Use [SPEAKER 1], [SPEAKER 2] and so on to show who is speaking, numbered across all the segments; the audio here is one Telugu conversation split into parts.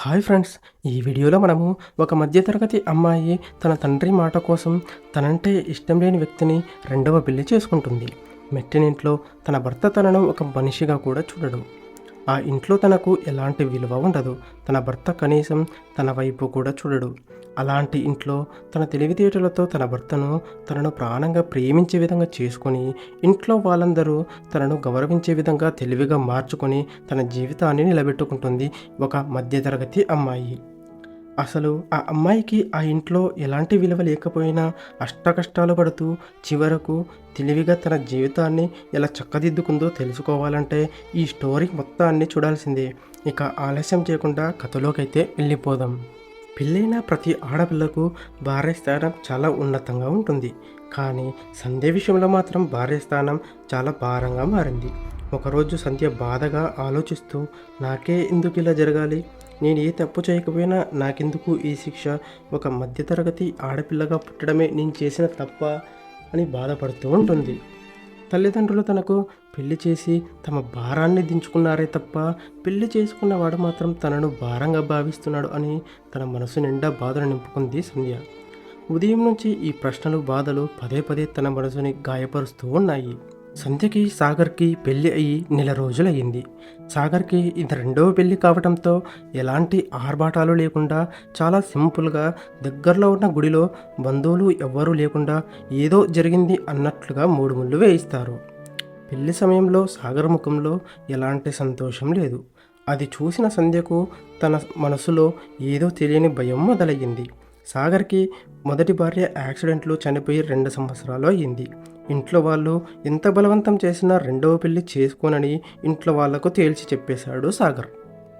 [SPEAKER 1] హాయ్ ఫ్రెండ్స్ ఈ వీడియోలో మనము ఒక మధ్యతరగతి అమ్మాయి తన తండ్రి మాట కోసం తనంటే ఇష్టం లేని వ్యక్తిని రెండవ పెళ్ళి చేసుకుంటుంది. మెట్టినింట్లో తన భర్త తనను ఒక మనిషిగా కూడా చూడడు. ఆ ఇంట్లో తనకు ఎలాంటి విలువ ఉండదు. తన భర్త కనీసం తన వైపు కూడా చూడడు. అలాంటి ఇంట్లో తన తెలివితేటలతో తన భర్తను తనను ప్రాణంగా ప్రేమించే విధంగా చేసుకొని ఇంట్లో వాళ్ళందరూ తనను గౌరవించే విధంగా తెలివిగా మార్చుకొని తన జీవితాన్ని నిలబెట్టుకుంటుంది ఒక మధ్యతరగతి అమ్మాయి. అసలు ఆ అమ్మాయికి ఆ ఇంట్లో ఎలాంటి విలువ లేకపోయినా అష్టకష్టాలు పడుతూ చివరకు తెలివిగా తన జీవితాన్ని ఎలా చక్కదిద్దుకుందో తెలుసుకోవాలంటే ఈ స్టోరీ మొత్తాన్ని చూడాల్సిందే. ఇక ఆలస్యం చేయకుండా కథలోకైతే వెళ్ళిపోదాం. పెళ్ళైన ప్రతి ఆడపిల్లకు భార్య స్థానం చాలా ఉన్నతంగా ఉంటుంది. కానీ సంధ్య విషయంలో మాత్రం భార్య స్థానం చాలా భారంగా మారింది. ఒకరోజు సంధ్య బాధగా ఆలోచిస్తూ నాకే ఎందుకు ఇలా జరగాలి? నేను ఏ తప్పు చేయకపోయినా నాకెందుకు ఈ శిక్ష? ఒక మధ్యతరగతి ఆడపిల్లగా పుట్టడమే నేను చేసిన తప్ప అని బాధపడుతూ ఉంటుంది. తల్లిదండ్రులు తనకు పెళ్ళి చేసి తమ భారాన్ని దించుకున్నారే తప్ప పెళ్ళి చేసుకున్నవాడు మాత్రం తనను భారంగా భావిస్తున్నాడు అని తన మనసు నిండా బాధను నింపుకుంది సంధ్య. ఉదయం నుంచి ఈ ప్రశ్నలు బాధలు పదే పదే తన మనసుని గాయపరుస్తూ ఉన్నాయి. సంధ్యకి సాగర్కి పెళ్ళి అయ్యి నెల రోజులయ్యింది. సాగర్కి ఇది రెండవ పెళ్ళి కావటంతో ఎలాంటి ఆర్భాటాలు లేకుండా చాలా సింపుల్గా దగ్గరలో ఉన్న గుడిలో బంధువులు ఎవ్వరూ లేకుండా ఏదో జరిగింది అన్నట్లుగా మూడు ముళ్ళు వేయిస్తారు. పెళ్ళి సమయంలో సాగర్ ముఖంలో ఎలాంటి సంతోషం లేదు. అది చూసిన సంధ్యకు తన మనసులో ఏదో తెలియని భయం మొదలయ్యింది. సాగర్కి మొదటి భార్య యాక్సిడెంట్లో చనిపోయి రెండు సంవత్సరాలు అయ్యింది. ఇంట్లో వాళ్ళు ఎంత బలవంతం చేసినా రెండవ పెళ్ళి చేసుకోనని ఇంట్లో వాళ్ళకు తేల్చి చెప్పేశాడు సాగర్.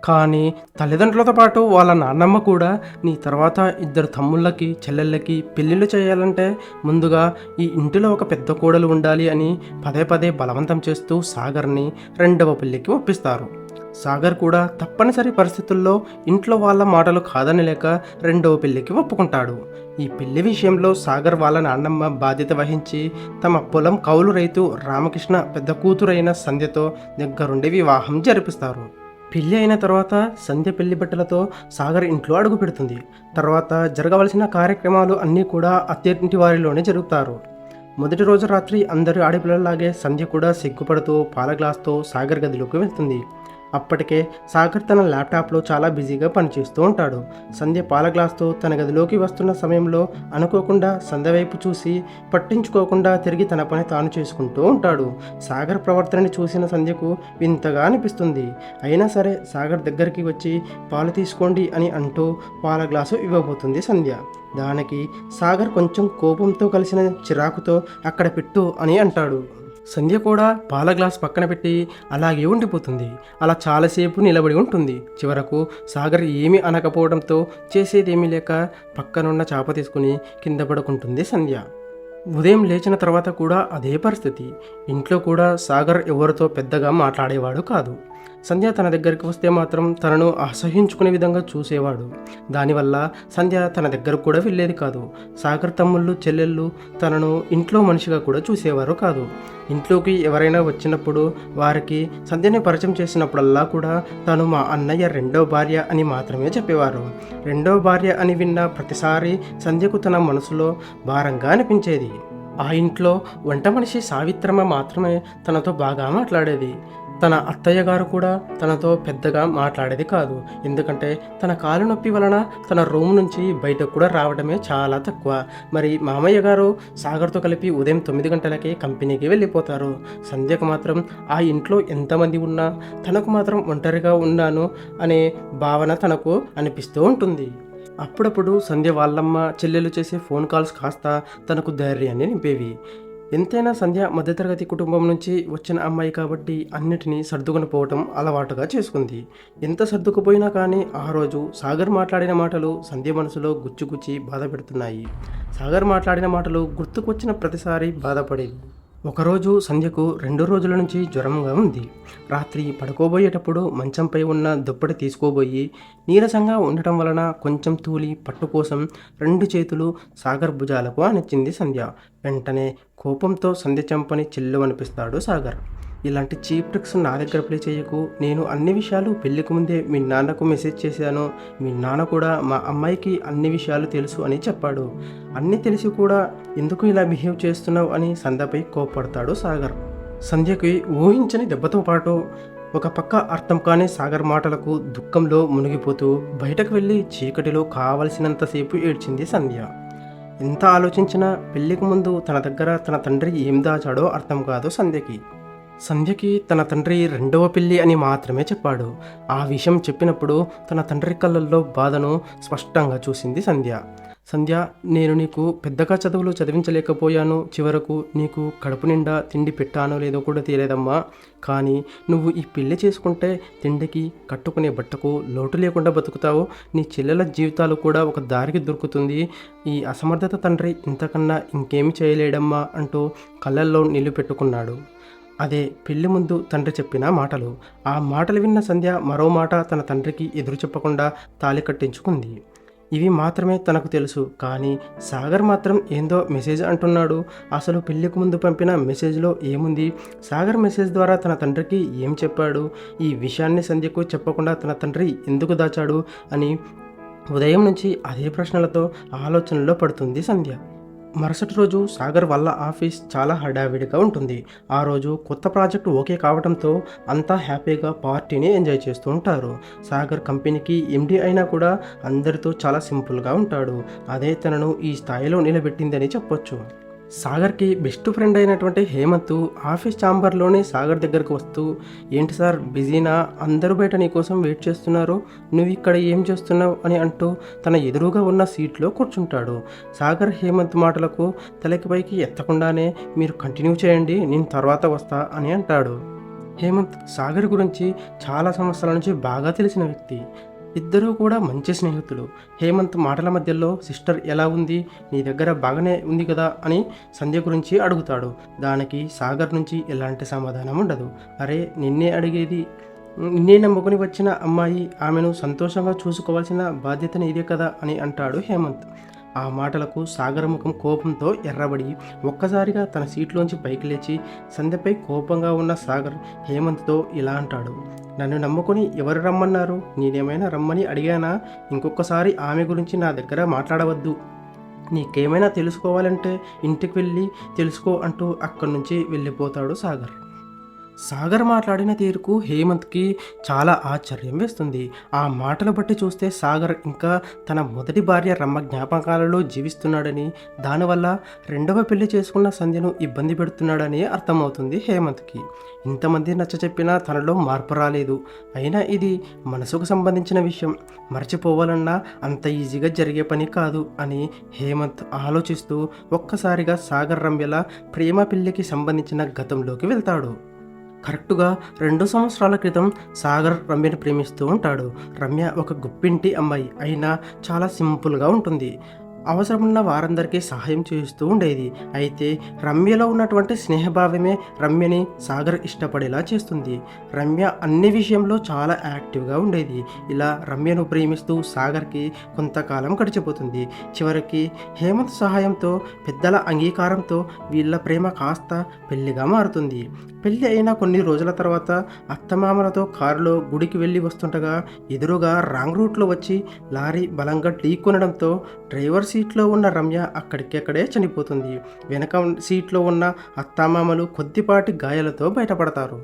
[SPEAKER 1] కానీ తల్లిదండ్రులతో పాటు వాళ్ళ నాన్నమ్మ కూడా నీ తర్వాత ఇద్దరు తమ్ముళ్ళకి చెల్లెళ్ళకి పెళ్ళిళ్ళు చేయాలంటే ముందుగా ఈ ఇంటిలో ఒక పెద్ద కోడలు ఉండాలి అని పదే పదే బలవంతం చేస్తూ సాగర్ని రెండవ పెళ్ళికి ఒప్పిస్తారు. సాగర్ కూడా తప్పనిసరి పరిస్థితుల్లో ఇంట్లో వాళ్ళ మాటలు కాదని లేక రెండవ పెళ్ళికి ఒప్పుకుంటాడు. ఈ పెళ్ళి విషయంలో సాగర్ వాళ్ళ నాన్నమ్మ బాధ్యత వహించి తమ పొలం కౌలు రైతు రామకృష్ణ పెద్ద కూతురైన సంధ్యతో దగ్గరుండి వివాహం జరిపిస్తారు. పెళ్ళి అయిన తర్వాత సంధ్య పెళ్ళి బట్టలతో సాగర్ ఇంట్లో అడుగు పెడుతుంది. తర్వాత జరగవలసిన కార్యక్రమాలు అన్నీ కూడా అత్తింటి వారిలోనే జరుగుతారు. మొదటి రోజు రాత్రి అందరూ ఆడపిల్లలాగే సంధ్య కూడా సిగ్గుపడుతూ పాల గ్లాస్తో సాగర్ గదిలోకి వెళ్తుంది. అప్పటికే సాగర్ తన ల్యాప్టాప్లో చాలా బిజీగా పనిచేస్తూ ఉంటాడు. సంధ్య పాల గ్లాస్తో తన గదిలోకి వస్తున్న సమయంలో అనుకోకుండా సంధ్య వైపు చూసి పట్టించుకోకుండా తిరిగి తన పని తాను చేసుకుంటూ ఉంటాడు. సాగర్ ప్రవర్తనని చూసిన సంధ్యకు వింతగా అనిపిస్తుంది. అయినా సరే సాగర్ దగ్గరికి వచ్చి పాలు తీసుకోండి అని అంటూ పాల గ్లాసు ఇవ్వబోతుంది సంధ్య. దానికి సాగర్ కొంచెం కోపంతో కలిసిన చిరాకుతో అక్కడ పెట్టు అని అంటాడు. సంధ్య కూడా పాల గ్లాస్ పక్కన పెట్టి అలాగే ఉండిపోతుంది. అలా చాలాసేపు నిలబడి ఉంటుంది. చివరకు సాగర్ ఏమీ అనకపోవడంతో చేసేదేమీ లేక పక్కనున్న చాప తీసుకుని కింద పడుకుంటుంది సంధ్య. ఉదయం లేచిన తర్వాత కూడా అదే పరిస్థితి. ఇంట్లో కూడా సాగర్ ఎవరితో పెద్దగా మాట్లాడేవాడు కాదు. సంధ్య తన దగ్గరికి వస్తే మాత్రం తనను అసహించుకునే విధంగా చూసేవాడు. దానివల్ల సంధ్య తన దగ్గరకు కూడా వెళ్ళేది కాదు. సాగర్ తమ్ముళ్ళు చెల్లెళ్ళు తనను ఇంట్లో మనిషిగా కూడా చూసేవారు కాదు. ఇంట్లోకి ఎవరైనా వచ్చినప్పుడు వారికి సంధ్యని పరిచయం చేసినప్పుడల్లా కూడా తను మా అన్నయ్య రెండో భార్య అని మాత్రమే చెప్పేవారు. రెండో భార్య అని విన్న ప్రతిసారి సంధ్యకు తన మనసులో భారంగా అనిపించేది. ఆ ఇంట్లో వంట మనిషి సావిత్రమ్మ మాత్రమే తనతో బాగా మాట్లాడేది. తన అత్తయ్య గారు కూడా తనతో పెద్దగా మాట్లాడేది కాదు. ఎందుకంటే తన కాలు నొప్పి వలన తన రూమ్ నుంచి బయటకు కూడా రావడమే చాలా తక్కువ. మరి మామయ్య గారు సాగర్తో కలిపి ఉదయం తొమ్మిది గంటలకే కంపెనీకి వెళ్ళిపోతారు. సంధ్యకు మాత్రం ఆ ఇంట్లో ఎంతమంది ఉన్నా తనకు మాత్రం ఒంటరిగా ఉన్నాను అనే భావన తనకు అనిపిస్తూ ఉంటుంది. అప్పుడప్పుడు సంధ్య వాళ్ళమ్మ చెల్లెలు చేసే ఫోన్ కాల్స్ కాస్త తనకు ధైర్యాన్ని నింపేవి. ఎంతైనా సంధ్య మధ్యతరగతి కుటుంబం నుంచి వచ్చిన అమ్మాయి కాబట్టి అన్నిటినీ సర్దుకునిపోవటం అలవాటుగా చేసుకుంది. ఎంత సర్దుకుపోయినా కానీ ఆ రోజు సాగర్ మాట్లాడిన మాటలు సంధ్య మనసులో గుచ్చుగుచ్చి బాధ పెడుతున్నాయి. సాగర్ మాట్లాడిన మాటలు గుర్తుకొచ్చిన ప్రతిసారి బాధపడేది. ఒకరోజు సంధ్యకు రెండు రోజుల నుంచి జ్వరంగా ఉంది. రాత్రి పడుకోబోయేటప్పుడు మంచంపై ఉన్న దుప్పటి తీసుకోబోయి నీరసంగా ఉండటం వలన కొంచెం తూలి పట్టు కోసం రెండు చేతులు సాగర్ భుజాలకు అనిచ్చింది సంధ్య. వెంటనే కోపంతో సంధ్య చెంపని చెల్లు అనిపిస్తాడు సాగర్. ఇలాంటి చీప్ ట్రిక్స్ నా దగ్గర ప్లే చేయకు. నేను అన్ని విషయాలు పెళ్ళికి ముందే మీ నాన్నకు మెసేజ్ చేశాను. మీ నాన్న కూడా మా అమ్మాయికి అన్ని విషయాలు తెలుసు అని చెప్పాడు. అన్నీ తెలిసి కూడా ఎందుకు ఇలా బిహేవ్ చేస్తున్నావు అని సంధ్యపై కోపడతాడు సాగర్. సంధ్యకి ఊహించని దెబ్బతో పాటు ఒక పక్క అర్థం కాని సాగర్ మాటలకు దుఃఖంలో మునిగిపోతూ బయటకు వెళ్ళి చీకటిలో కావలసినంతసేపు ఏడ్చింది సంధ్య. ఎంత ఆలోచించినా పెళ్ళికి ముందు తన దగ్గర తన తండ్రి ఏం దాచాడో అర్థం కాదు సంధ్యకి. సంధ్యకి తన తండ్రి రెండవ పిల్లి అని మాత్రమే చెప్పాడు. ఆ విషయం చెప్పినప్పుడు తన తండ్రి కళ్ళల్లో బాధను స్పష్టంగా చూసింది సంధ్య. సంధ్య నేను నీకు పెద్దగా చదువులు చదివించలేకపోయాను. చివరకు నీకు కడుపు నిండా తిండి పెట్టానో లేదో కూడా తెలియదమ్మా. కానీ నువ్వు ఈ పెళ్ళి చేసుకుంటే తిండికి కట్టుకునే బట్టకు లోటు లేకుండా బతుకుతావు. నీ చెల్లెల జీవితాలు కూడా ఒక దారికి దొరుకుతుంది. ఈ అసమర్థత తండ్రి ఇంతకన్నా ఇంకేమి చేయలేడమ్మా అంటూ కళ్ళల్లో నీళ్ళు పెట్టుకున్నాడు. అదే పెళ్ళి ముందు తండ్రి చెప్పిన మాటలు. ఆ మాటలు విన్న సంధ్య మరో మాట తన తండ్రికి ఎదురు చెప్పకుండా తాళి కట్టించుకుంది. ఇవి మాత్రమే తనకు తెలుసు కానీ సాగర్ మాత్రం ఏందో మెసేజ్ అంటున్నాడు. అసలు పెళ్ళికి ముందు పంపిన మెసేజ్లో ఏముంది? సాగర్ మెసేజ్ ద్వారా తన తండ్రికి ఏం చెప్పాడు? ఈ విషయాన్ని సంధ్యకు చెప్పకుండా తన తండ్రి ఎందుకు దాచాడు? అని ఉదయం నుంచి అదే ప్రశ్నలతో ఆలోచనలో పడుతుంది సంధ్య. మరుసటి రోజు సాగర్ వల్ల ఆఫీస్ చాలా హడావిడిగా ఉంటుంది. ఆ రోజు కొత్త ప్రాజెక్టు ఓకే కావడంతో అంతా హ్యాపీగా పార్టీని ఎంజాయ్ చేస్తూ ఉంటారు. సాగర్ కంపెనీకి ఎండి అయినా కూడా అందరితో చాలా సింపుల్గా ఉంటాడు. అదే తనను ఈ స్థాయిలో నిలబెట్టిందని చెప్పొచ్చు. సాగర్కి బెస్ట్ ఫ్రెండ్ అయినటువంటి హేమంత్ ఆఫీస్ ఛాంబర్లోనే సాగర్ దగ్గరకు వస్తూ ఏంటి సార్ బిజీనా? అందరూ బయట నీ కోసం వెయిట్ చేస్తున్నారు. నువ్వు ఇక్కడ ఏం చేస్తున్నావు? అని అంటూ తన ఎదురుగా ఉన్న సీట్లో కూర్చుంటాడు. సాగర్ హేమంత్ మాటలకు తలకి పైకి ఎత్తకుండానే మీరు కంటిన్యూ చేయండి నేను తర్వాత వస్తా అని అంటాడు. హేమంత్ సాగర్ గురించి చాలా సంవత్సరాల నుంచి బాగా తెలిసిన వ్యక్తి. ఇద్దరూ కూడా మంచి స్నేహితులు. హేమంత్ మాటల మధ్యలో సిస్టర్ ఎలా ఉంది? నీ దగ్గర బాగానే ఉంది కదా? అని సంధ్య గురించి అడుగుతాడు. దానికి సాగర్ నుంచి ఎలాంటి సమాధానం ఉండదు. అరే నిన్నే అడిగేది నిన్నే నమ్ముకుని వచ్చిన అమ్మాయి ఆమెను సంతోషంగా చూసుకోవాల్సిన బాధ్యత నీదే కదా? అని అంటాడు హేమంత్. ఆ మాటలకు సాగర్ ముఖం కోపంతో ఎర్రబడి ఒక్కసారిగా తన సీట్లోంచి పైకి లేచి సంధ్యపై కోపంగా ఉన్న సాగర్ హేమంత్తో ఇలా అంటాడు నన్ను నమ్ముకొని ఎవరు రమ్మన్నారు? నేనేమైనా రమ్మని అడిగానా? ఇంకొకసారి ఆమె గురించి నా దగ్గర మాట్లాడవద్దు. నీకేమైనా తెలుసుకోవాలంటే ఇంటికి వెళ్ళి తెలుసుకో అంటూ అక్కడి నుంచి వెళ్ళిపోతాడు సాగర్. సాగర్ మాట్లాడిన తీరుకు హేమంత్కి చాలా ఆశ్చర్యం వేస్తుంది. ఆ మాటలు బట్టి చూస్తే సాగర్ ఇంకా తన మొదటి భార్య రమ్మ జ్ఞాపకాలలో జీవిస్తున్నాడని దానివల్ల రెండవ పెళ్ళి చేసుకున్న సంధ్యను ఇబ్బంది పెడుతున్నాడని అర్థమవుతుంది హేమంత్కి. ఇంతమంది నచ్చ చెప్పినా తనలో మార్పు రాలేదు. అయినా ఇది మనసుకు సంబంధించిన విషయం. మర్చిపోవాలన్నా అంత ఈజీగా జరిగే పని కాదు అని హేమంత్ ఆలోచిస్తూ ఒక్కసారిగా సాగర్ రమ్యల ప్రేమ పెళ్ళికి సంబంధించిన గతంలోకి వెళ్తాడు. కరెక్టుగా రెండు సంవత్సరాల క్రితం సాగర్ రమ్యని ప్రేమిస్తూ ఉంటాడు. రమ్య ఒక గుప్పింటి అమ్మాయి. అయినా చాలా సింపుల్గా ఉంటుంది. అవసరమున్న వారందరికీ సహాయం చేస్తూ ఉండేది. అయితే రమ్యలో ఉన్నటువంటి స్నేహభావమే రమ్యని సాగర్ ఇష్టపడేలా చేస్తుంది. రమ్య అన్ని విషయంలో చాలా యాక్టివ్గా ఉండేది. ఇలా రమ్యను ప్రేమిస్తూ సాగర్కి కొంతకాలం గడిచిపోతుంది. చివరికి హేమంత్ సహాయంతో పెద్దల అంగీకారంతో వీళ్ళ ప్రేమ కాస్త పెళ్ళిగా మారుతుంది. పెళ్ళి అయిన కొన్ని రోజుల తర్వాత అత్తమామలతో కారులో గుడికి వెళ్ళి వస్తుండగా ఎదురుగా రాంగ్ రూట్లో వచ్చి లారీ బలంగా ఢీకొనడంతో డ్రైవర్ సీట్లో ఉన్న రమ్య అక్కడికక్కడే చనిపోతుంది. వెనక సీట్లో ఉన్న అత్తామామలు కొద్దిపాటి గాయాలతో బయటపడతారు.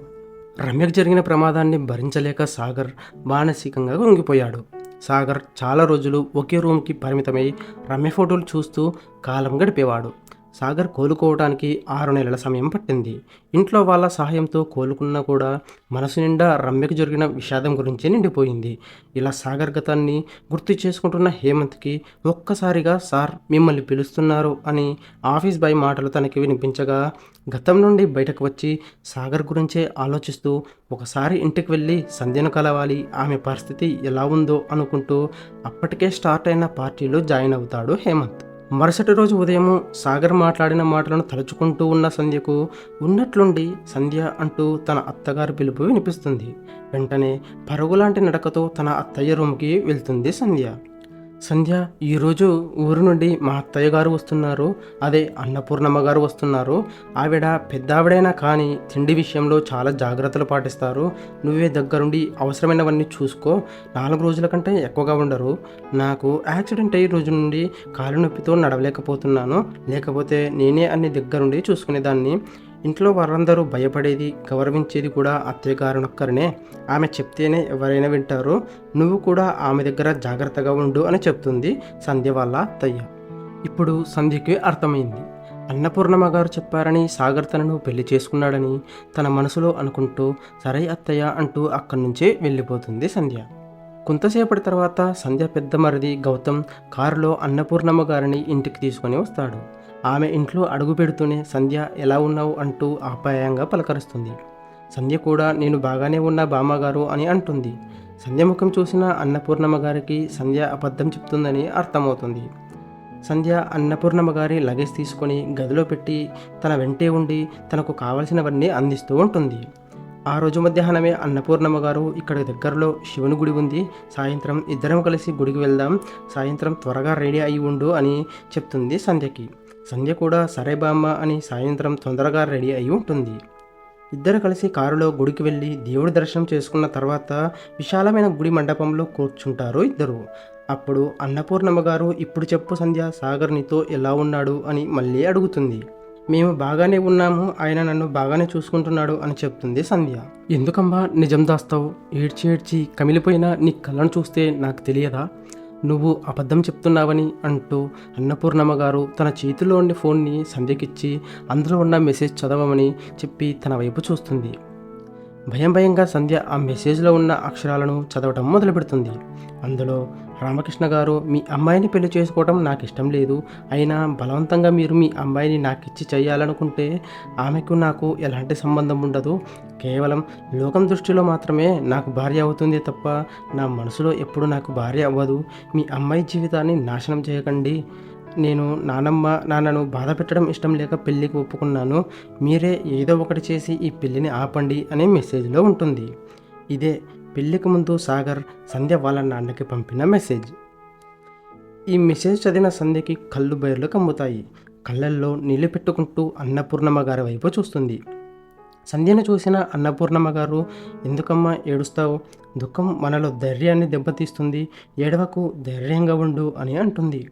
[SPEAKER 1] రమ్యకు జరిగిన ప్రమాదాన్ని భరించలేక సాగర్ మానసికంగా కుంగిపోయాడు. సాగర్ చాలా రోజులు ఒకే రూమ్కి పరిమితమై రమ్య ఫోటోలు చూస్తూ కాలం గడిపేవాడు. సాగర్ కోలుకోవడానికి ఆరు నెలల సమయం పట్టింది. ఇంట్లో వాళ్ళ సహాయంతో కోలుకున్నా కూడా మనసు నిండా రమ్యకు జరిగిన విషాదం గురించే నిండిపోయింది. ఇలా సాగర్ గతాన్ని గుర్తు చేసుకుంటున్న హేమంత్కి ఒక్కసారిగా సార్ మిమ్మల్ని పిలుస్తున్నారు అని ఆఫీస్ బాయ్ మాటలు తనకి వినిపించగా గతం నుండి బయటకు వచ్చి సాగర్ గురించే ఆలోచిస్తూ ఒకసారి ఇంటికి వెళ్ళి సంధ్యను కలవాలి ఆమె పరిస్థితి ఎలా ఉందో అనుకుంటూ అప్పటికే స్టార్ట్ అయిన పార్టీలో జాయిన్ అవుతాడు హేమంత్. మరుసటి రోజు ఉదయం సాగర్ మాట్లాడిన మాటలను తలుచుకుంటూ ఉన్న సంధ్యకు ఉన్నట్లుండి సంధ్య అంటూ తన అత్తగారి పిలుపు వినిపిస్తుంది. వెంటనే పరుగులాంటి నడకతో తన అత్తయ్య రూమ్కి వెళ్తుంది సంధ్య. సంధ్య ఈరోజు ఊరు నుండి మా అత్తయ్య గారు వస్తున్నారు. అదే అన్నపూర్ణమ్మ గారు వస్తున్నారు. ఆవిడ పెద్దావిడైనా కానీ తిండి విషయంలో చాలా జాగ్రత్తలు పాటిస్తారు. నువ్వే దగ్గరుండి అవసరమైనవన్నీ చూసుకో. నాలుగు రోజుల కంటే ఎక్కువగా ఉండరు. నాకు యాక్సిడెంట్ అయ్యే రోజు నుండి కాలు నొప్పితో నడవలేకపోతున్నాను. లేకపోతే నేనే అన్ని దగ్గరుండి చూసుకునేదాన్ని. ఇంట్లో వారందరూ భయపడేది గౌరవించేది కూడా అత్తయ్య గారినొక్కరినే ఆమె చెప్తేనే ఎవరైనా వింటారు నువ్వు కూడా ఆమె దగ్గర జాగ్రత్తగా ఉండు అని చెప్తుంది సంధ్య వాళ్ళ అత్తయ్య ఇప్పుడు సంధ్యకి అర్థమైంది. అన్నపూర్ణమ్మ గారు చెప్పారని సాగర్ తనను పెళ్ళి చేసుకున్నాడని తన మనసులో అనుకుంటూ సరే అత్తయ్య అంటూ అక్కడి నుంచే వెళ్ళిపోతుంది సంధ్య. కొంతసేపటి తర్వాత సంధ్య పెద్ద మరిది గౌతమ్ కారులో అన్నపూర్ణమ్మ గారిని ఇంటికి తీసుకొని వస్తాడు. ఆమె ఇంట్లో అడుగు పెడుతూనే సంధ్య ఎలా ఉన్నావు అంటూ ఆప్యాయంగా పలకరిస్తుంది. సంధ్య కూడా నేను బాగానే ఉన్నా బామ్మగారు అని అంటుంది. సంధ్య ముఖం చూసిన అన్నపూర్ణమ్మ గారికి సంధ్య అబద్ధం చెప్తుందని అర్థమవుతుంది. సంధ్య అన్నపూర్ణమ్మ గారి లగేజ్ తీసుకొని గదిలో పెట్టి తన వెంటే ఉండి తనకు కావలసినవన్నీ అందిస్తూ ఉంటుంది. ఆ రోజు మధ్యాహ్నమే అన్నపూర్ణమ్మ గారు ఇక్కడ దగ్గరలో శివుని గుడి ఉంది. సాయంత్రం ఇద్దరం కలిసి గుడికి వెళ్దాం సాయంత్రం త్వరగా రెడీ అయి ఉండు అని చెప్తుంది సంధ్యకి. సంధ్య కూడా సరే బామ్మ అని సాయంత్రం తొందరగా రెడీ అయి ఉంటుంది. ఇద్దరు కలిసి కారులో గుడికి వెళ్ళి దేవుడి దర్శనం చేసుకున్న తర్వాత విశాలమైన గుడి మండపంలో కూర్చుంటారు ఇద్దరు. అప్పుడు అన్నపూర్ణమ్మ గారు ఇప్పుడు చెప్పు సంధ్య సాగర్ నీతో ఎలా ఉన్నాడు? అని మళ్ళీ అడుగుతుంది. మేము బాగానే ఉన్నాము ఆయన నన్ను బాగానే చూసుకుంటున్నాడు అని చెప్తుంది సంధ్య. ఎందుకమ్మా నిజం దాస్తావు? ఏడ్చి ఏడ్చి కమిలిపోయిన నీ కళ్ళను చూస్తే నాకు తెలియదా? నువ్వు అబద్ధం చెప్తున్నావని అంటూ అన్నపూర్ణమ్మ గారు తన చేతిలో ఉండే ఫోన్ని సంధ్యకిచ్చి అందులో ఉన్న మెసేజ్ చదవమని చెప్పి తన వైపు చూస్తుంది. భయం భయంగా సంధ్య ఆ మెసేజ్లో ఉన్న అక్షరాలను చదవటం మొదలుపెడుతుంది. అందులో రామకృష్ణ గారు మీ అమ్మాయిని పెళ్ళి చేసుకోవడం నాకు ఇష్టం లేదు. అయినా బలవంతంగా మీరు మీ అమ్మాయిని నాకు ఇచ్చి చేయాలనుకుంటే ఆమెకు నాకు ఎలాంటి సంబంధం ఉండదు. కేవలం లోకం దృష్టిలో మాత్రమే నాకు భార్య అవుతుంది తప్ప నా మనసులో ఎప్పుడు నాకు భార్య అవ్వదు. మీ అమ్మాయి జీవితాన్ని నాశనం చేయకండి. నేను నానమ్మ నాన్నను బాధ పెట్టడం ఇష్టం లేక పెళ్ళికి ఒప్పుకున్నాను. మీరే ఏదో ఒకటి చేసి ఈ పెళ్ళిని ఆపండి అనే మెసేజ్లో ఉంటుంది. ఇదే పెళ్ళికి ముందు సాగర్ సంధ్య వాళ్ళ నాన్నకి పంపిన మెసేజ్. ఈ మెసేజ్ చదివిన సంధ్యకి కళ్ళు బయర్లు కమ్ముతాయి. కళ్ళల్లో నీళ్ళు పెట్టుకుంటూ అన్నపూర్ణమ్మ గారి వైపు చూస్తుంది. సంధ్యను చూసిన అన్నపూర్ణమ్మ గారు ఎందుకమ్మా ఏడుస్తావు? దుఃఖం మనలో ధైర్యాన్ని దెబ్బతీస్తుంది. ఏడవకు ధైర్యంగా ఉండు అని అంటుంది.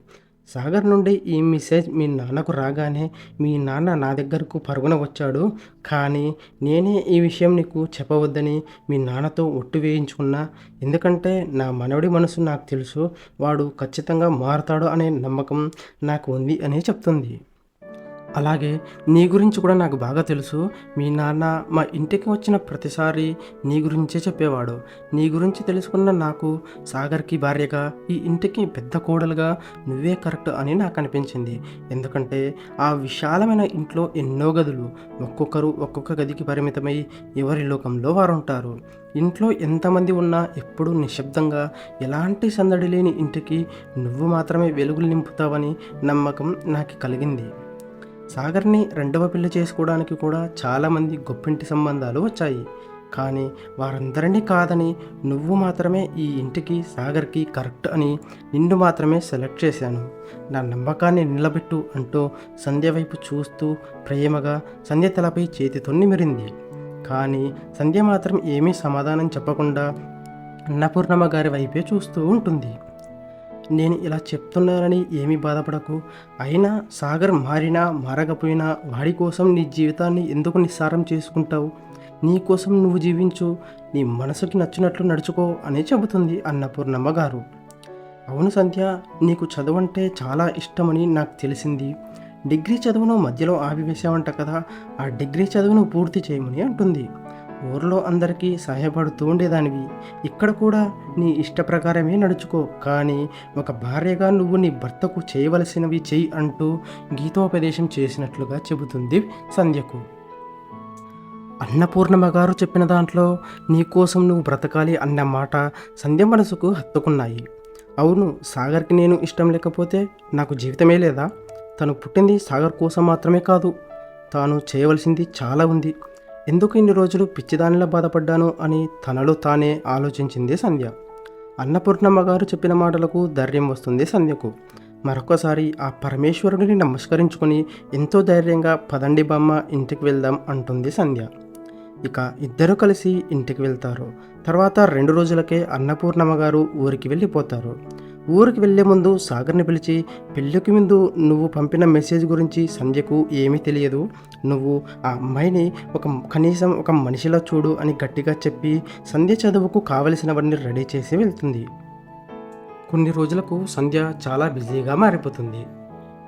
[SPEAKER 1] సాగర్ నుండి ఈ మెసేజ్ మీ నాన్నకు రాగానే మీ నాన్న నా దగ్గరకు పరుగున వచ్చాడు. కానీ నేనే ఈ విషయం నీకు చెప్పవద్దని మీ నాన్నతో ఒట్టు వేయించుకున్నా. ఎందుకంటే నా మనవడి మనసు నాకు తెలుసు. వాడు ఖచ్చితంగా మారుతాడు అనే నమ్మకం నాకు ఉంది అని చెప్తుంది. అలాగే నీ గురించి కూడా నాకు బాగా తెలుసు. మీ నాన్న మా ఇంటికి వచ్చిన ప్రతిసారి నీ గురించే చెప్పేవాడు. నీ గురించి తెలుసుకున్న నాకు సాగర్కి భార్యగా ఈ ఇంటికి పెద్ద కోడలుగా నువ్వే కరెక్ట్ అని నాకు అనిపించింది. ఎందుకంటే ఆ విశాలమైన ఇంట్లో ఎన్నో గదులు ఒక్కొక్కరు ఒక్కొక్క గదికి పరిమితమై ఎవరి లోకంలో వారు ఉంటారు ఇంట్లో ఎంతమంది ఉన్నా ఎప్పుడూ నిశ్శబ్దంగా ఎలాంటి సందడి లేని ఇంటికి నువ్వు మాత్రమే వెలుగులు నింపుతావని నమ్మకం నాకు కలిగింది. సాగర్ని రెండవ పెళ్ళి చేసుకోవడానికి కూడా చాలామంది గొప్పింటి సంబంధాలు వచ్చాయి. కానీ వారందరినీ కాదని నువ్వు మాత్రమే ఈ ఇంటికి సాగర్కి కరెక్ట్ అని నిన్ను మాత్రమే సెలెక్ట్ చేశాను. నా నమ్మకాన్ని నిలబెట్టు అంటూ సంధ్య వైపు చూస్తూ ప్రేమగా సంధ్య తలపై చేతితో నిమిరింది. కానీ సంధ్య మాత్రం ఏమీ సమాధానం చెప్పకుండా అన్నపూర్ణమ్మ గారి వైపే చూస్తూ ఉంటుంది. నేను ఇలా చెప్తున్నానని ఏమీ బాధపడకు. అయినా సాగర్ మారినా మారకపోయినా వాడి కోసం నీ జీవితాన్ని ఎందుకు నిస్సారం చేసుకుంటావు? నీ కోసం నువ్వు జీవించు. నీ మనసుకి నచ్చినట్లు నడుచుకో అని చెబుతుంది అన్నపూర్ణమ్మ గారు. అవును సంధ్య నీకు చదువంటే చాలా ఇష్టమని నాకు తెలిసింది. డిగ్రీ చదువును మధ్యలో ఆపివేశావంట కదా ఆ డిగ్రీ చదువును పూర్తి చేయమని అంటుంది. ఊర్లో అందరికీ సహాయపడుతూ ఉండేదానివి. ఇక్కడ కూడా నీ ఇష్ట ప్రకారమే నడుచుకో. కానీ ఒక భార్యగా నువ్వు నీ భర్తకు చేయవలసినవి చెయ్యి అంటూ గీతోపదేశం చేసినట్లుగా చెబుతుంది సంధ్యకు. అన్నపూర్ణమ్మ గారు చెప్పిన దాంట్లో నీకోసం నువ్వు బ్రతకాలి అన్న మాట సంధ్య మనసుకు హత్తుకున్నాయి. అవును సాగర్కి నేను ఇష్టం లేకపోతే నాకు జీవితమే లేదా? తను పుట్టింది సాగర్ కోసం మాత్రమే కాదు. తాను చేయవలసింది చాలా ఉంది. ఎందుకు ఇన్ని రోజులు పిచ్చిదానిలా బాధపడ్డాను అని తనలో తానే ఆలోచించింది సంధ్య. అన్నపూర్ణమ్మ గారు చెప్పిన మాటలకు ధైర్యం వస్తుంది సంధ్యకు. మరొకసారి ఆ పరమేశ్వరుడిని నమస్కరించుకొని ఎంతో ధైర్యంగా పదండి బామ్మ ఇంటికి వెళ్దాం అంటుంది సంధ్య. ఇక ఇద్దరు కలిసి ఇంటికి వెళ్తారు. తర్వాత రెండు రోజులకే అన్నపూర్ణమ్మ గారు ఊరికి వెళ్ళిపోతారు. ఊరికి వెళ్ళే ముందు సాగర్ని పిలిచి పెళ్ళికి ముందు నువ్వు పంపిన మెసేజ్ గురించి సంధ్యకు ఏమీ తెలియదు. నువ్వు ఆ అమ్మాయిని ఒక కనీసం ఒక మనిషిలా చూడు అని గట్టిగా చెప్పి సంధ్య చదువుకు కావలసినవన్నీ రెడీ చేసి వెళ్తుంది. కొన్ని రోజులకు సంధ్య చాలా బిజీగా మారిపోతుంది.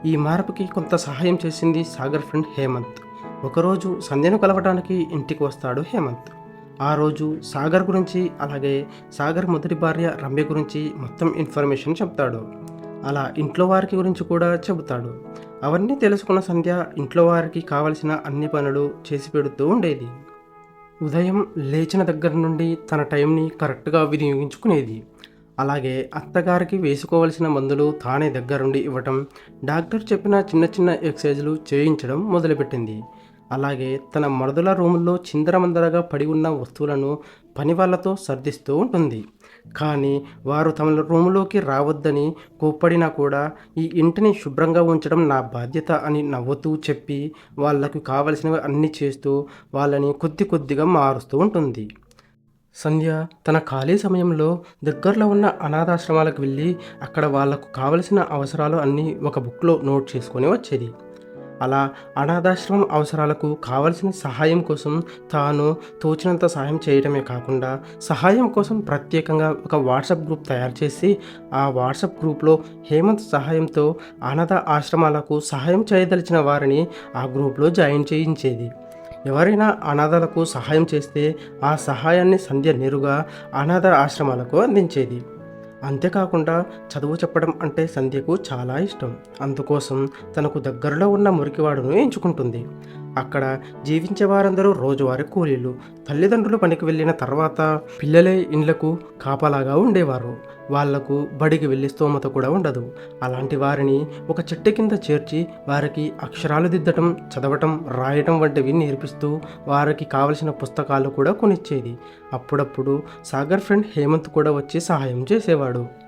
[SPEAKER 1] ఈ మార్పుకి కొంత సహాయం చేసింది సాగర్ ఫ్రెండ్ హేమంత్. ఒకరోజు సంధ్యను కలవడానికి ఇంటికి వస్తాడు హేమంత్. ఆ రోజు సాగర్ గురించి అలాగే సాగర్ మొదటి భార్య రమ్య గురించి మొత్తం ఇన్ఫర్మేషన్ చెప్తాడు. అలా ఇంట్లో వారికి గురించి కూడా చెబుతాడు. అవన్నీ తెలుసుకున్న సంధ్య ఇంట్లో వారికి కావలసిన అన్ని పనులు చేసి పెడుతూ ఉండేది. ఉదయం లేచిన దగ్గర నుండి తన టైంని కరెక్ట్గా వినియోగించుకునేది. అలాగే అత్తగారికి వేసుకోవలసిన మందులు తానే దగ్గరుండి ఇవ్వటం డాక్టర్ చెప్పిన చిన్న చిన్న ఎక్సైజ్లు చేయించడం మొదలుపెట్టింది. అలాగే తన మరుదల రూముల్లో చిందరమందరగా పడి ఉన్న వస్తువులను పని వాళ్ళతో సర్దిస్తూ ఉంటుంది. కానీ వారు తమ రూములోకి రావద్దని కోప్పడినా కూడా ఈ ఇంటిని శుభ్రంగా ఉంచడం నా బాధ్యత అని నవ్వుతూ చెప్పి వాళ్ళకు కావలసినవి అన్నీ చేస్తూ వాళ్ళని కొద్ది కొద్దిగా మారుస్తూ ఉంటుంది. సంధ్య తన ఖాళీ సమయంలో దగ్గరలో ఉన్న అనాథాశ్రమాలకు వెళ్ళి అక్కడ వాళ్ళకు కావలసిన అవసరాలు అన్నీ ఒక బుక్లో నోట్ చేసుకొని వచ్చేది. అలా అనాథాశ్రమం అవసరాలకు కావలసిన సహాయం కోసం తాను తోచినంత సహాయం చేయడమే కాకుండా సహాయం కోసం ప్రత్యేకంగా ఒక వాట్సాప్ గ్రూప్ తయారు చేసి ఆ వాట్సాప్ గ్రూప్లో హేమంత్ సహాయంతో అనాథ ఆశ్రమాలకు సహాయం చేయదలిచిన వారిని ఆ గ్రూప్లో జాయిన్ చేయించేది. ఎవరైనా అనాథలకు సహాయం చేస్తే ఆ సహాయాన్ని సంధ్య నేరుగా అనాథ ఆశ్రమాలకు అందించేది. అంతేకాకుండా చదువు చెప్పడం అంటే సంధ్యకు చాలా ఇష్టం. అందుకోసం తనకు దగ్గరలో ఉన్న మురికివాడును ఎంచుకుంటుంది. అక్కడ జీవించే వారందరూ రోజువారీ కూలీలు. తల్లిదండ్రులు పనికి వెళ్ళిన తర్వాత పిల్లలే ఇండ్లకు కాపలాగా ఉండేవారు. వాళ్ళకు బడికి వెళ్ళి స్తోమత కూడా ఉండదు. అలాంటి వారిని ఒక చెట్టు కింద చేర్చి వారికి అక్షరాలు దిద్దటం చదవటం రాయటం వంటివి నేర్పిస్తూ వారికి కావలసిన పుస్తకాలు కూడా కొనిచ్చేది. అప్పుడప్పుడు సాగర్ ఫ్రెండ్ హేమంత్ కూడా వచ్చి సహాయం చేసేవాడు.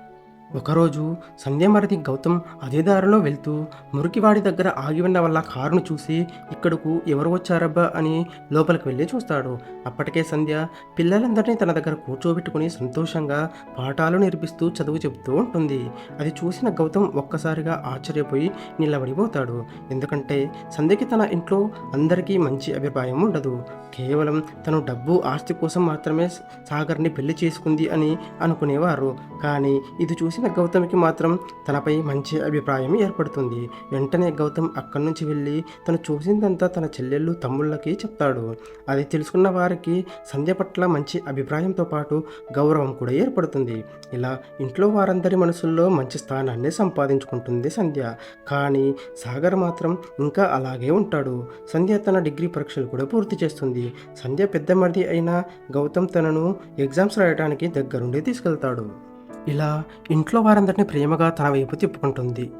[SPEAKER 1] ఒకరోజు సంధ్యామరతి గౌతమ్ అదే దారిలో వెళ్తూ మురికివాడి దగ్గర ఆగి ఉన్న వల్ల కారును చూసి ఇక్కడకు ఎవరు వచ్చారబ్బా? అని లోపలికి వెళ్ళి చూస్తాడు. అప్పటికే సంధ్య పిల్లలందరినీ తన దగ్గర కూర్చోబెట్టుకుని సంతోషంగా పాఠాలు నేర్పిస్తూ చదువు చెబుతూ ఉంటుంది. అది చూసిన గౌతమ్ ఒక్కసారిగా ఆశ్చర్యపోయి నిలబడిపోతాడు. ఎందుకంటే సంధ్యకి తన ఇంట్లో అందరికీ మంచి అభిప్రాయం ఉండదు. కేవలం తను డబ్బు ఆస్తి కోసం మాత్రమే సాగర్ని పెళ్ళి చేసుకుంది అని అనుకునేవారు. కానీ ఇది చూసి చూసిన గౌతమ్కి మాత్రం తనపై మంచి అభిప్రాయం ఏర్పడుతుంది. వెంటనే గౌతమ్ అక్కడి నుంచి వెళ్ళి తను చూసిందంతా తన చెల్లెళ్ళు తమ్ముళ్ళకి చెప్తాడు. అది తెలుసుకున్న వారికి సంధ్య పట్ల మంచి అభిప్రాయంతో పాటు గౌరవం కూడా ఏర్పడుతుంది. ఇలా ఇంట్లో వారందరి మనసుల్లో మంచి స్థానాన్ని సంపాదించుకుంటుంది సంధ్య. కానీ సాగర్ మాత్రం ఇంకా అలాగే ఉంటాడు. సంధ్య తన డిగ్రీ పరీక్షలు కూడా పూర్తి చేస్తుంది. సంధ్య పెద్ద మరిది అయిన గౌతమ్ తనను ఎగ్జామ్స్ రాయడానికి దగ్గరుండి తీసుకెళ్తాడు. ఇలా ఇంట్లో వారందరినీ ప్రేమగా తన వైపు తిప్పుకుంటుంది.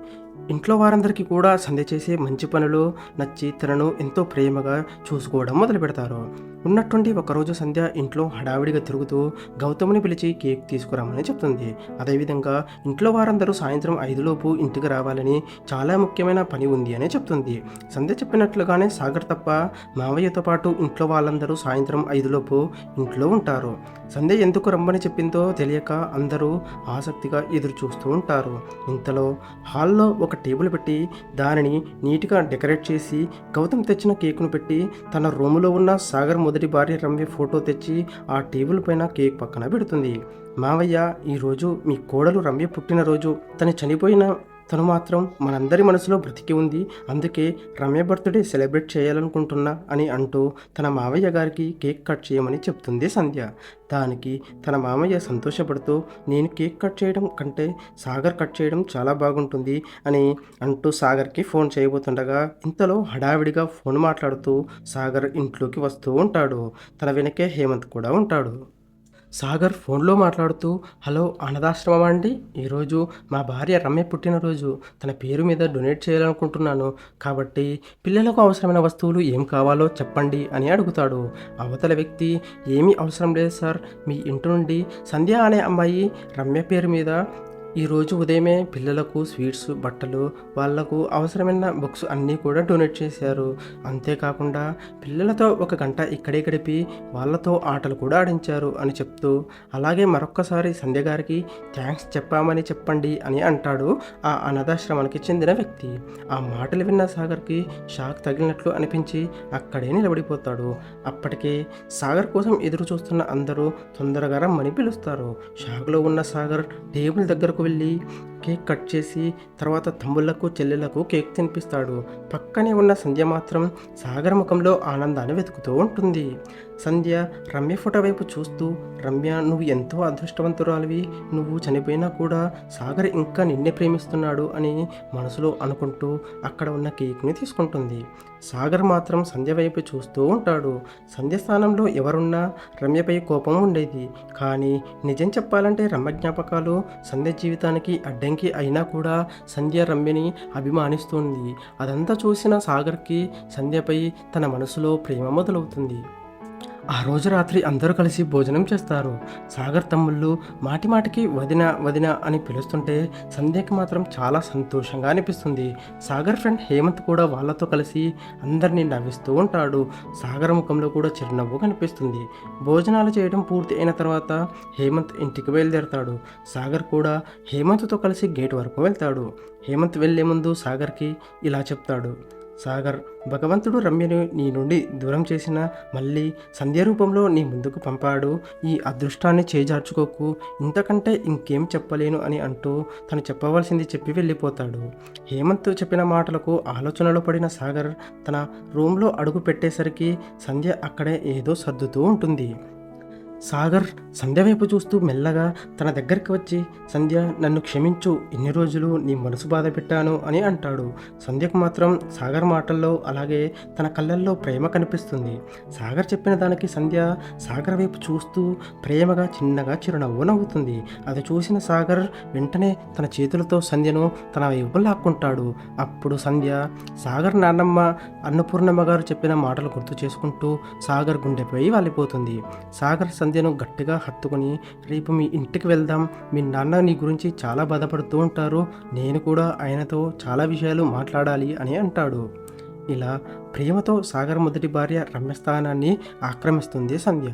[SPEAKER 1] ఇంట్లో వారందరికీ కూడా సంధ్య చేసే మంచి పనులు నచ్చి తనను ఎంతో ప్రేమగా చూసుకోవడం మొదలు పెడతారు. ఉన్నటువంటి ఒకరోజు సంధ్య ఇంట్లో హడావిడిగా తిరుగుతూ గౌతమ్ని పిలిచి కేక్ తీసుకురామని చెప్తుంది. అదేవిధంగా ఇంట్లో వారందరూ సాయంత్రం ఐదులోపు ఇంటికి రావాలని చాలా ముఖ్యమైన పని ఉంది అని చెప్తుంది. సంధ్య చెప్పినట్లుగానే సాగర్ తప్ప మావయ్యతో పాటు ఇంట్లో వాళ్ళందరూ సాయంత్రం ఐదులోపు ఇంట్లో ఉంటారు. సంధ్య ఎందుకు రమ్మని చెప్పిందో తెలియక అందరూ ఆసక్తిగా ఎదురు చూస్తూ ఉంటారు. ఇంతలో హాల్లో ఒక టేబుల్ పెట్టి దానిని నీట్గా డెకరేట్ చేసి గౌతమ్ తెచ్చిన కేకును పెట్టి తన రూములో ఉన్న సాగర్ మొదటి భార్య రమ్య ఫోటో తెచ్చి ఆ టేబుల్ పైన కేక్ పక్కన పెడుతుంది. మావయ్య ఈరోజు మీ కోడలు రమ్య పుట్టినరోజు. తను చనిపోయిన తను మాత్రం మనందరి మనసులో బ్రతికి ఉంది. అందుకే రమ్య బర్త్డే సెలబ్రేట్ చేయాలనుకుంటున్నా అని అంటూ తన మావయ్య గారికి కేక్ కట్ చేయమని చెప్తుంది సంధ్య. దానికి తన మామయ్య సంతోషపడుతూ నేను కేక్ కట్ చేయడం కంటే సాగర్ కట్ చేయడం చాలా బాగుంటుంది అని అంటూ సాగర్కి ఫోన్ చేయబోతుండగా ఇంతలో హడావిడిగా ఫోన్ మాట్లాడుతూ సాగర్ ఇంట్లోకి వస్తూ ఉంటాడు. తన వెనకే హేమంత్ కూడా ఉంటాడు. సాగర్ ఫోన్లో మాట్లాడుతూ హలో అనాథాశ్రమం అండి. ఈరోజు మా భార్య రమ్య పుట్టినరోజు. తన పేరు మీద డొనేట్ చేయాలనుకుంటున్నాను. కాబట్టి పిల్లలకు అవసరమైన వస్తువులు ఏం కావాలో చెప్పండి అని అడుగుతాడు. అవతల వ్యక్తి ఏమీ అవసరం లేదు సార్. మీ ఇంటి నుండి సంధ్య అనే అమ్మాయి రమ్య పేరు మీద ఈరోజు ఉదయమే పిల్లలకు స్వీట్స్ బట్టలు వాళ్ళకు అవసరమైన బుక్స్ అన్నీ కూడా డొనేట్ చేశారు. అంతేకాకుండా పిల్లలతో ఒక గంట ఇక్కడే గడిపి వాళ్ళతో ఆటలు కూడా ఆడించారు అని చెప్తూ అలాగే మరొక్కసారి సంధ్య గారికి థ్యాంక్స్ చెప్పామని చెప్పండి అని అంటాడు ఆ అనాథాశ్రమానికి చెందిన వ్యక్తి. ఆ మాటలు విన్న సాగర్కి షాక్ తగిలినట్లు అనిపించి అక్కడే నిలబడిపోతాడు. అప్పటికే సాగర్ కోసం ఎదురు చూస్తున్న అందరూ తొందరగా రమ్మని పిలుస్తారు. షాక్లో ఉన్న సాగర్ టేబుల్ దగ్గరకు వెళ్ళి కేక్ కట్ చేసి తర్వాత తమ్ముళ్ళకు చెల్లెలకు కేక్ తినిపిస్తాడు. పక్కనే ఉన్న సంధ్య మాత్రం సాగర ముఖంలో ఆనందాన్ని వెతుకుతూ ఉంటుంది. సంధ్య రమ్య ఫోటో వైపు చూస్తూ రమ్య నువ్వు ఎంతో అదృష్టవంతురాలివి. నువ్వు చనిపోయినా కూడా సాగర్ ఇంకా నిన్నే ప్రేమిస్తున్నాడు అని మనసులో అనుకుంటూ అక్కడ ఉన్న కేక్ని తీసుకుంటుంది. సాగర్ మాత్రం సంధ్య వైపు చూస్తూ ఉంటాడు. సంధ్య స్థానంలో ఎవరున్నా రమ్యపై కోపం ఉండేది. కానీ నిజం చెప్పాలంటే రమ్య జ్ఞాపకాలు సంధ్య జీవితానికి అడ్డంకి అయినా కూడా సంధ్య రమ్యని అభిమానిస్తుంది. అదంతా చూసిన సాగర్కి సంధ్యపై తన మనసులో ప్రేమ మొదలవుతుంది. ఆ రోజు రాత్రి అందరూ కలిసి భోజనం చేస్తారు. సాగర్ తమ్ముళ్ళు మాటి మాటికి వదిన వదిన అని పిలుస్తుంటే సంధ్యకి మాత్రం చాలా సంతోషంగా అనిపిస్తుంది. సాగర్ ఫ్రెండ్ హేమంత్ కూడా వాళ్ళతో కలిసి అందరినీ నవ్విస్తూ ఉంటాడు. సాగర్ ముఖంలో కూడా చిరునవ్వు కనిపిస్తుంది. భోజనాలు చేయడం పూర్తి అయిన తర్వాత హేమంత్ ఇంటికి బయలుదేరతాడు. సాగర్ కూడా హేమంత్తో కలిసి గేట్ వరకు వెళ్తాడు. హేమంత్ వెళ్ళే ముందు సాగర్కి ఇలా చెప్తాడు. సాగర్ భగవంతుడు రమ్యను నీ నుండి దూరం చేసిన మళ్ళీ సంధ్య రూపంలో నీ ముందుకు పంపాడు. ఈ అదృష్టాన్ని చేజార్చుకోకు. ఇంతకంటే ఇంకేం చెప్పలేను అని అంటూ తను చెప్పవలసింది చెప్పి వెళ్ళిపోతాడు. హేమంత్ చెప్పిన మాటలకు ఆలోచనలో పడిన సాగర్ తన రూమ్లో అడుగు పెట్టేసరికి సంధ్య అక్కడే ఏదో సర్దుతూ ఉంటుంది. సాగర్ సంధ్య వైపు చూస్తూ మెల్లగా తన దగ్గరికి వచ్చి సంధ్య నన్ను క్షమించు. ఇన్ని రోజులు నీ మనసు బాధ పెట్టాను అని అంటాడు. సంధ్యకు మాత్రం సాగర్ మాటల్లో అలాగే తన కళ్ళల్లో ప్రేమ కనిపిస్తుంది. సాగర్ చెప్పిన దానికి సంధ్య సాగర్ వైపు చూస్తూ ప్రేమగా చిన్నగా చిరునవ్వు నవ్వుతుంది. అది చూసిన సాగర్ వెంటనే తన చేతులతో సంధ్యను తన వైపు లాక్కుంటాడు. అప్పుడు సంధ్య సాగర్ నాన్నమ్మ అన్నపూర్ణమ్మ గారు చెప్పిన మాటలు గుర్తు చేసుకుంటూ సాగర్ గుండెపై వాలిపోతుంది. సాగర్ సంధ్యను గట్టిగా హత్తుకుని రేపు మీ ఇంటికి వెళ్దాం. మీ నాన్న నీ గురించి చాలా బాధపడుతూ ఉంటారు. నేను కూడా ఆయనతో చాలా విషయాలు మాట్లాడాలి అని అంటాడు. ఇలా ప్రేమతో సాగర్ మొదటి భార్య రమ్యస్థానాన్ని ఆక్రమిస్తుంది సంధ్య.